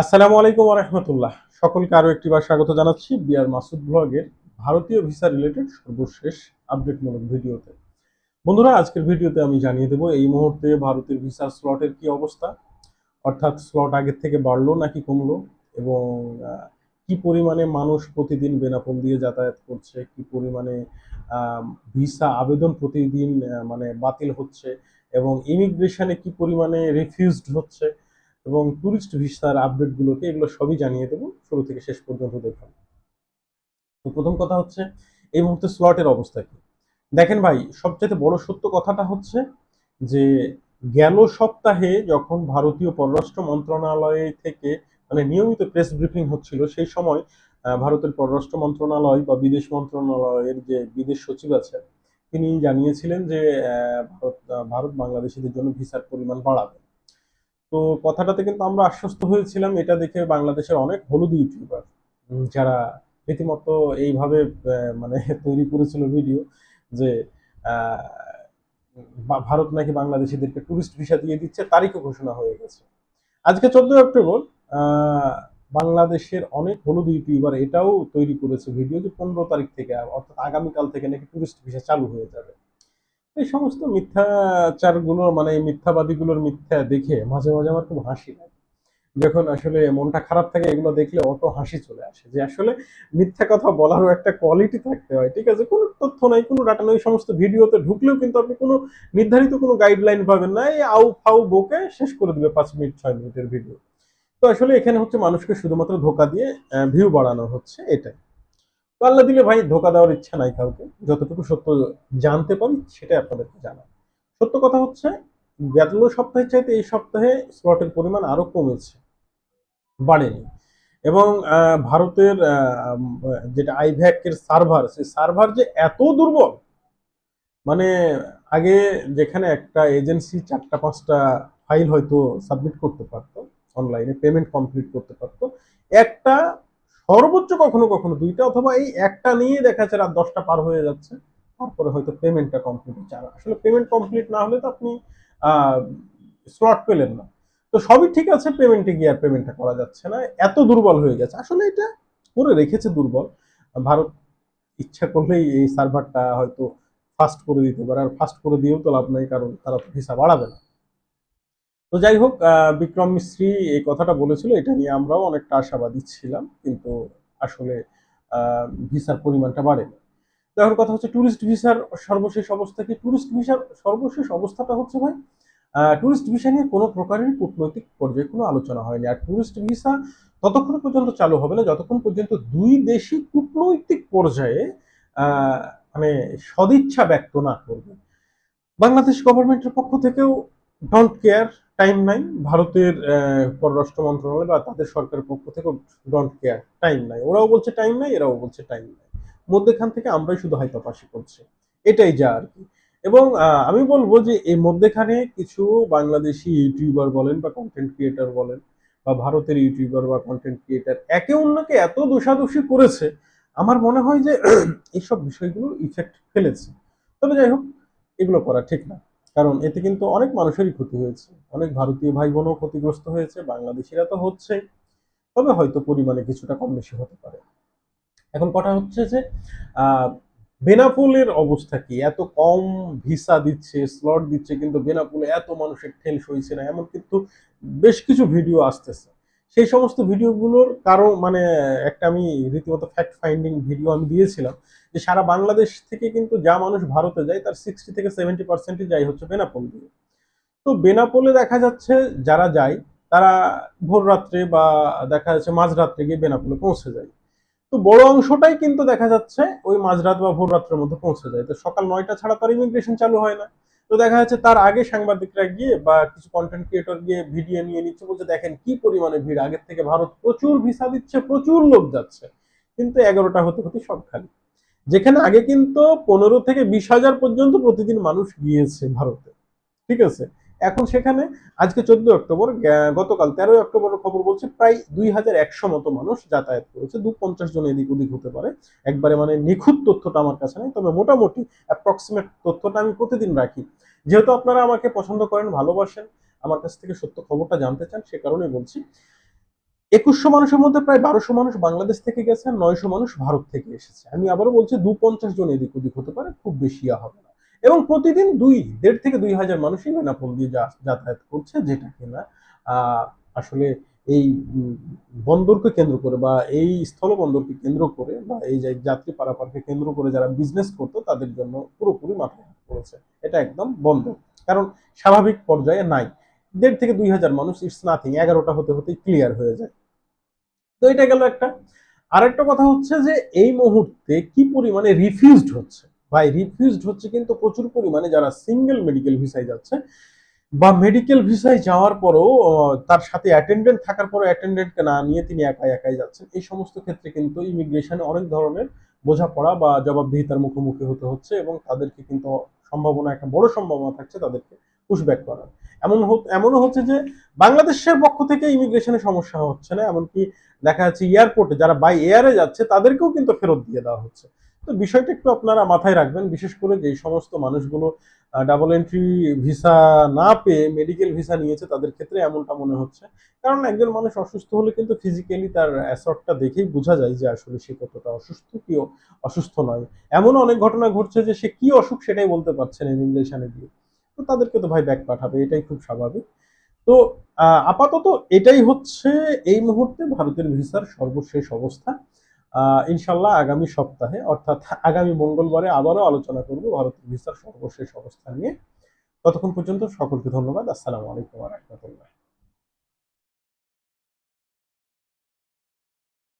আসসালামু আলাইকুম রহমতুল্লাহ। সকলকে আরও একটি বার স্বাগত জানাচ্ছি বিআর মাসুদ ব্লগের ভারতীয় ভিসা রিলেটেড সর্বশেষ আপডেটমূলক ভিডিওতে। বন্ধুরা, আজকের ভিডিওতে আমি জানিয়ে দেবো এই মুহূর্তে ভারতের ভিসার স্লটের কি অবস্থা? অর্থাৎ স্লট আগের থেকে বাড়লো নাকি কমলো? এবং কি পরিমাণে মানুষ প্রতিদিন বেনাপোল দিয়ে যাতায়াত করছে? কি পরিমাণে ভিসা আবেদন প্রতিদিন মানে বাতিল হচ্ছে? এবং ইমিগ্রেশনে কি পরিমাণে রিফিউজড হচ্ছে? এবং ট্যুরিস্ট ভিসার আপডেটগুলোকে এগুলো সবই জানিয়ে দেবো। শুরু থেকে শেষ পর্যন্ত দেখুন। তো প্রথম কথা হচ্ছে, এই মুহূর্তে স্লটের অবস্থা কি? দেখেন ভাই সবচেয়ে বড় সত্য কথাটা হচ্ছে যে, গেল সপ্তাহে যখন ভারতীয় পররাষ্ট্র মন্ত্রণালয় থেকে মানে নিয়মিত প্রেস ব্রিফিং হচ্ছিল, সেই সময় ভারতের পররাষ্ট্র মন্ত্রণালয় বা বিদেশ মন্ত্রণালয়ের যে বিদেশ সচিব আছে তিনি জানিয়েছিলেন যে ভারত ভারত বাংলাদেশিদের জন্য ভিসার পরিমাণ বাড়াবে। তো কথাটাতে কিন্তু আমরা আশ্বস্ত হয়েছিলাম, এটা দেখে বাংলাদেশের অনেক হলুদ ইউটিউবার যারা রীতিমতো এইভাবে মানে তৈরি করেছিল ভিডিও যে ভারত নাকি বাংলাদেশিদেরকে টুরিস্ট ভিসা দিয়ে দিচ্ছে তারিখও ঘোষণা হয়ে গেছে। আজকে চোদ্দই অক্টোবর বাংলাদেশের অনেক হলুদ ইউটিউবার এটাও তৈরি করেছে ভিডিও যে পনেরো তারিখ থেকে, অর্থাৎ আগামীকাল থেকে নাকি টুরিস্ট ভিসা চালু হয়ে যাবে। এই সমস্ত মিথ্যাচারগুলো মানে এই মিথ্যাবাদীগুলোর মিথ্যা দেখে মাঝে মাঝে আমার খুব হাসি লাগে। যখন আসলে মনটা খারাপ থাকে, এগুলো দেখলে অটো হাসি চলে আসে যে আসলে মিথ্যা কথা বলারও একটা কোয়ালিটি থাকতে হয়। ঠিক আছে, কোনো তথ্য নাই, কোনো ডাটা নেই সমস্ত ভিডিওতে ঢুকলেও কিন্তু আপনি কোনো নির্ধারিত কোনো গাইডলাইন পাবেন না, এই আউ ফাউ বকে শেষ করে দিবে পাঁচ মিনিট, ছয় মিনিটের ভিডিও। তো আসলে এখানে হচ্ছে মানুষকে শুধুমাত্র ধোকা দিয়ে ভিউ বাড়ানো হচ্ছে, এটাই। তো আল্লাহ দিলে ভাই ধোকা দেওয়ার ইচ্ছা নাই কাউকে। যতটুকু সত্য জানতে পারি সেটাই আপনাদেরকে জানা সত্য কথা হচ্ছে, গেল সপ্তাহের চাইতে এই সপ্তাহে স্লটের পরিমাণ আরও কমেছে, বাড়েনি। এবং ভারতের যেটা আইভ্যাকের সার্ভার, সেই সার্ভার যে এত দুর্বল মানে আগে যেখানে একটা এজেন্সি চারটা, পাঁচটা ফাইল হয়তো সাবমিট করতে পারতো, অনলাইনে পেমেন্ট কমপ্লিট করতে পারতো, একটা সর্বোচ্চ কখনো কখনো দুইটা অথবা এই একটা নিয়ে দেখা যাচ্ছে রাত দশটা পার হয়ে যাচ্ছে। তারপরে হয়তো পেমেন্টটা কমপ্লিট হচ্ছে। আর আসলে পেমেন্ট কমপ্লিট না হলে তো আপনি স্লট পেলেন না। তো সবই ঠিক আছে পেমেন্টে গিয়ে আর পেমেন্টটা করা যাচ্ছে না। এত দুর্বল হয়ে গেছে। আসলে এটা করে রেখেছে দুর্বল। ভারত ইচ্ছা করলেই এই সার্ভারটা হয়তো ফাস্ট করে দিতে পারে। আর ফাস্ট করে দিয়েও তো লাভ নাই, কারণ তারা তো ভিসা বাড়াবে না। তো যাই হোক বিক্রম মিস্ত্রি এই কথাটা বলেছিল, এটা নিয়ে আমরাও অনেকটা আশাবাদী ছিলাম, কিন্তু আসলে ভিসার পরিমাণটা বাড়েনি। তো এখন কথা হচ্ছে ট্যুরিস্ট ভিসার সর্বশেষ অবস্থা কি? ট্যুরিস্ট ভিসার সর্বশেষ অবস্থাটা হচ্ছে ভাই ট্যুরিস্ট ভিসা নিয়ে কোনো প্রকারের কূটনৈতিক পর্যায়ে কোনো আলোচনা হয়নি। আর ট্যুরিস্ট ভিসা ততক্ষণ পর্যন্ত চালু হবে না, যতক্ষণ পর্যন্ত দুই দেশই কূটনৈতিক পর্যায়ে মানে সদিচ্ছা ব্যক্ত না করবে। বাংলাদেশ গভর্নমেন্টের পক্ষ থেকেও ডোন্ট কেয়ার টাইম নাই ভারতের পররাষ্ট্র মন্ত্রণালয় বা তাদের সরকারের পক্ষ থেকেও ডোন্ট কেয়ার টাইম নাই ওরাও বলছে টাইম নাই এরাও বলছে টাইম নাই মধ্যেখান থেকে আমরাই শুধু হাইপাপাসি করছি। এটাই যা আর কি। এবং আমি বলব যে এই মধ্যেখানে কিছু বাংলাদেশি ইউটিউবার বলেন বা কন্টেন্ট ক্রিয়েটার বলেন বা ভারতের ইউটিউবার বা কন্টেন্ট ক্রিয়েটার একে অন্যকে এত দোষাদোষি করেছে, আমার মনে হয় যে এইসব বিষয়গুলো ইফেক্ট ফেলেছে। তবে যাই হোক, এগুলো করা ঠিক না। কারণ এতে কিন্তু অনেক মানুষেরই ক্ষতি হয়েছে। অনেক ভারতীয় ভাই বোনও ক্ষতিগ্রস্ত হয়েছে, বাংলাদেশিরা তো হচ্ছে তবে হয়তো পরিমাণে কিছুটা কম বেশি হতে পারে। এখন কথা হচ্ছে যে বেনাপোলের অবস্থা কি? এত কম ভিসা দিচ্ছে, স্লট দিচ্ছে, কিন্তু বেনাপোলে এত মানুষের ঠেল সইছে না, এমন কিন্তু বেশ কিছু ভিডিও আসতেছে। সেই সমস্ত ভিডিওগুলোর কারও মানে একটা আমি রীতিমতো ফ্যাক্ট ফাইন্ডিং ভিডিও আমি দিয়েছিলাম। যে সারা বাংলাদেশ থেকে কিন্তু যা মানুষ ভারতে যায়, তার সিক্সটি থেকে সেভেন্টি পার্সেন্টই যায় হচ্ছে বেনাপোল দিয়ে। তো বেনাপোলে দেখা যাচ্ছে যারা যায়, তারা ভোর রাত্রে বা দেখা যাচ্ছে মাঝরাত্রে গিয়ে বেনাপোলে পৌঁছে যায়। তো বড় অংশটাই কিন্তু দেখা যাচ্ছে ওই মাঝরাত বা ভোর রাত্রের মধ্যে পৌঁছে যায়। তো সকাল নয়টা ছাড়া তার ইমিগ্রেশন চালু হয় না। তো দেখা যাচ্ছে তার আগে সাংবাদিকরা গিয়ে বা কিছু কন্টেন্ট ক্রিয়েটর গিয়ে ভিডিও নিয়ে নিচ্ছে, বলছে, দেখেন কি পরিমাণে ভিড়। আগের থেকে ভারত প্রচুর ভিসা দিচ্ছে, প্রচুর লোক যাচ্ছে। কিন্তু এগারোটা হতে হতে সব খালি। যেখানে আগে কিন্তু পনেরো থেকে বিশ হাজার পর্যন্ত প্রতিদিন মানুষ গিয়েছে ভারতে। ঠিক আছে? এখন সেখানে আজকে চোদ্দ অক্টোবর গতকাল তেরোই অক্টোবরের খবর বলছে প্রায় দুই হাজার একশো মতো মানুষ যাতায়াত করেছে। দু পঞ্চাশ জন এদিক ওদিক হতে পারে। একবারে মানে নিখুঁত তথ্যটা আমার কাছে নেই। তবে মোটামুটি অ্যাপ্রক্সিমেট তথ্যটা আমি প্রতিদিন রাখি। যেহেতু আপনারা আমাকে পছন্দ করেন, ভালোবাসেন, আমার কাছ থেকে সত্য খবরটা জানতে চান, সে কারণে বলছি। একুশশো মানুষের মধ্যে প্রায় বারোশো মানুষ বাংলাদেশ থেকে গেছে আর নয়শো মানুষ ভারত থেকে এসেছে। আমি আবারও বলছি দু পঞ্চাশ জন এদিক ওদিক হতে পারে, খুব বেশি হবে না। এবং প্রতিদিন দুই, দেড় থেকে দুই হাজার মানুষই বেনাপোল দিয়ে যাতায়াত করছে, যেটা কিনা আসলে এই বন্দরকে কেন্দ্র করে বা এই স্থলবন্দরকে কেন্দ্র করে বা এই যে যাত্রী পারাপারকে কেন্দ্র করে যারা বিজনেস করতো, তাদের জন্য পুরোপুরি মাথায় পড়েছে। এটা একদম বন্ধ। কারণ স্বাভাবিক পর্যায়ে নাই। দেড় থেকে দুই হাজার মানুষ ইটস নাথিং এগারোটা হতে হতে ক্লিয়ার হয়ে যায়। তো এটা গেল একটা। আরেকটা কথা হচ্ছে যে, এই মুহূর্তে কি পরিমাণে রিফিউজড হচ্ছে? ভাই রিফিউজড হচ্ছে কিন্তু প্রচুর পরিমাণে যারা সিঙ্গেল মেডিকেল ভিসায় যাচ্ছে বা মেডিকেল ভিসায় যাওয়ার পরও তার সাথে অ্যাটেন্ডেন্ট থাকার পরও অ্যাটেন্ডেন্টকে না নিয়ে তিনি একাই একাই যাচ্ছেন। এই সমস্ত ক্ষেত্রে কিন্তু ইমিগ্রেশনে অনেক ধরনের বোঝাপড়া বা জবাবদিহিতার মুখোমুখি হতে হচ্ছে এবং তাদেরকে কিন্তু সম্ভাবনা, একটা বড় সম্ভাবনা থাকছে তাদেরকে পুশব্যাক করার। এমন এমনও হচ্ছে যে বাংলাদেশের পক্ষ থেকে ইমিগ্রেশনের সমস্যা হচ্ছে না, এমনকি দেখা যাচ্ছে এয়ারপোর্টে যারা বাই এয়ারে যাচ্ছে, তাদেরকেও কিন্তু ফেরত দিয়ে দেওয়া হচ্ছে। তো বিষয়টা একটু আপনারা মাথায় রাখবেন, বিশেষ করে যে সমস্ত মানুষগুলো ডাবল এন্ট্রি ভিসা না পেয়ে মেডিকেল ভিসা নিয়েছে, তাদের ক্ষেত্রে এমনটা মনে হচ্ছে। কারণ একজন মানুষ অসুস্থ হলে কিন্তু ফিজিক্যালি তার অ্যাসর্টটা দেখেই বোঝা যায় যে আসলে সে কতটা অসুস্থ কি অসুস্থ নয়। এমন অনেক ঘটনা ঘটছে যে সে কি অসুখ সেটাই বলতে পারছে না ইমিগ্রেশনে গিয়ে। তো তাদেরকে তো ভাই ব্যাক পাঠাবে, এটাই খুব স্বাভাবিক। তো আপাতত এটাই হচ্ছে এই মুহূর্তে ভারতের ভিসার সর্বশেষ অবস্থা। ইনশাল্লাহ আগামী সপ্তাহে, অর্থাৎ আগামী মঙ্গলবারে আবারও আলোচনা করব ভারতের ভিসার সর্বশেষ অবস্থা নিয়ে। ততক্ষণ পর্যন্ত সকলকে ধন্যবাদ। আসসালামু আলাইকুম রহমতুল্লাহ।